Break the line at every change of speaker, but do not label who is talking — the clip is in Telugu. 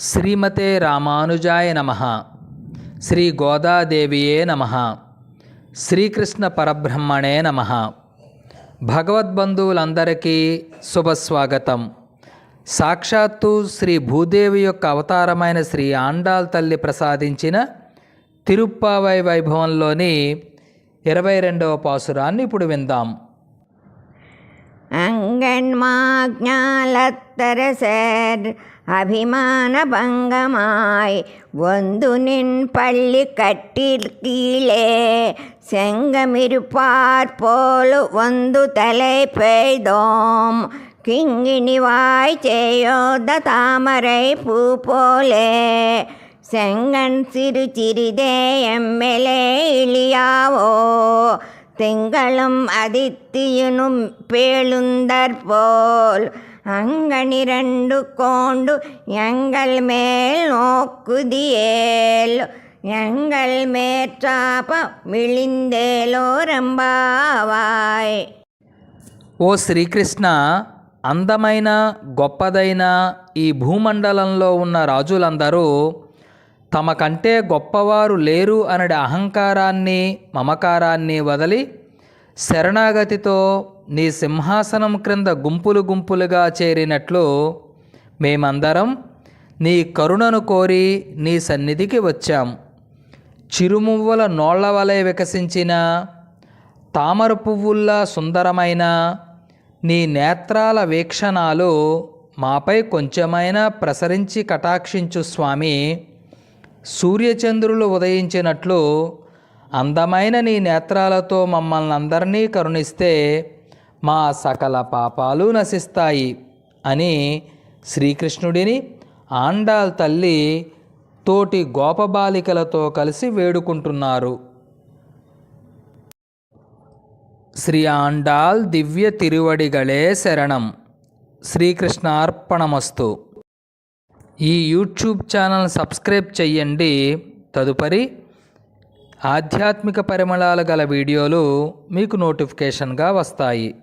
శ్రీమతే రామానుజాయ నమ. శ్రీ గోదాదేవియే నమ. శ్రీకృష్ణ పరబ్రహ్మణే నమ. భగవద్బంధువులందరికీ శుభస్వాగతం. సాక్షాత్తు శ్రీ భూదేవి యొక్క అవతారమైన శ్రీ ఆండాల్ తల్లి ప్రసాదించిన తిరుప్పావై వైభవంలోని ఇరవై రెండవ పాసురాన్ని ఇప్పుడు విందాం.
அங்கன்மாஜாலத்தரசர் அபிமான பங்கமாய் ஒந்து நின் பள்ளி கட்டில் கீழே செங்கமிருப்பார் போலு ஒந்து தலை பெய்தோம். கிங்கினிவாய் செய்யோத தாமரை பூ போலே. செங்கன் சிறு சிறிதே எம்மெலே திங்களம் அதித்தியுனும் பேழுந்தற்போல் அங்கனிரண்டு கோண்டு எங்கள் மேல் நோக்குதியேல் எங்கள் மேற்றாப விழிந்தேலோ రంబావాయ్
ఓ శ్రీకృష్ణ అందమైన గొప్పదైన ఈ భూమండలంలో ఉన్న రాజులందరూ తమ కంటే గొప్పవారు లేరు అనడి అహంకారాన్ని మమకారాన్ని వదిలి శరణాగతితో నీ సింహాసనం క్రింద గుంపులు గుంపులుగా చేరినట్లు మేమందరం నీ కరుణను కోరి నీ సన్నిధికి వచ్చాం. చిరుమువ్వల నోళ్ళ వలె వికసించిన తామర పువ్వుల్లా సుందరమైన నీ నేత్రాల వీక్షణాలు మాపై కొంచెమైనా ప్రసరించి కటాక్షించు స్వామి సూర్యచంద్రులు ఉదయించినట్లు అందమైన నీ నేత్రాలతో మమ్మల్ని అందరినీ కరుణిస్తే మా సకల పాపాలు నశిస్తాయి అని శ్రీకృష్ణుడిని ఆండాల్ తల్లి తోటి గోపబాలికలతో కలిసి వేడుకుంటున్నారు. శ్రీ ఆండాల్ దివ్య తిరువడిగళే శరణం. శ్రీకృష్ణార్పణమస్తు. ఈ యూట్యూబ్ ఛానల్ సబ్స్క్రైబ్ చెయ్యండి. తదుపరి ఆధ్యాత్మిక పరిమళాలు గల వీడియోలు మీకు నోటిఫికేషన్గా వస్తాయి.